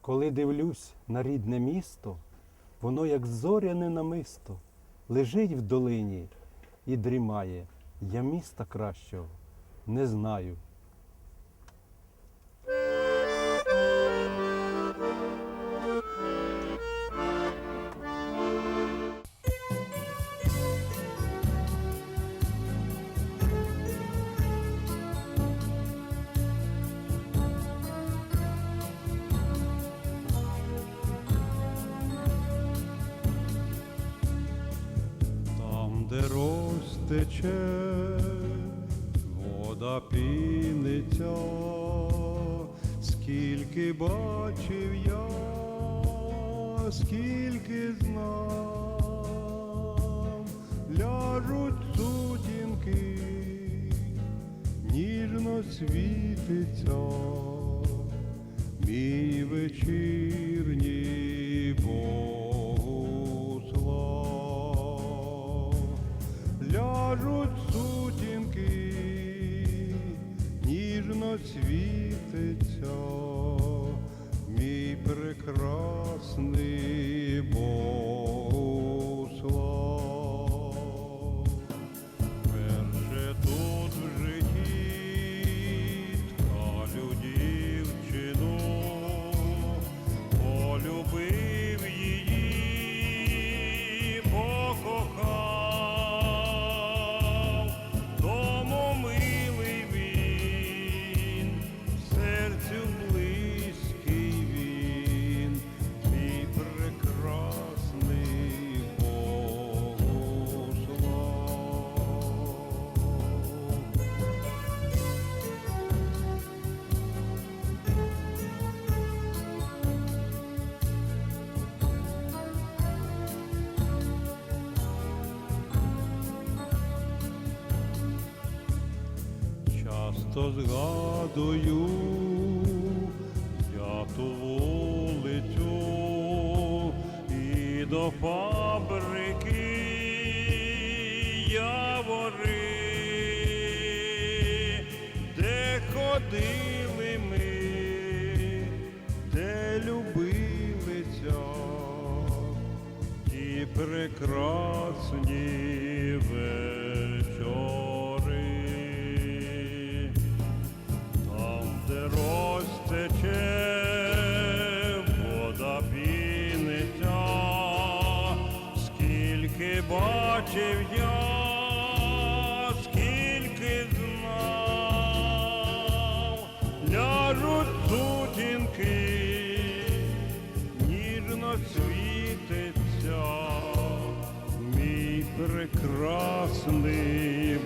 Коли дивлюсь на рідне місто, воно як зоряне намисто, лежить в долині і дрімає. Я міста кращого не знаю. Де розтече, вода піниться, скільки бачив я, скільки знав, ляжуть сутінки, ніжно світиться, мій вечірній Богу світиться, Часто згадую я ту вулицю і до фабрики явори, де ходили ми, де любилися ті прекрасні вечори, бачив я, скільки знав, ляжуть сутінки, ніжно світиться, мій прекрасний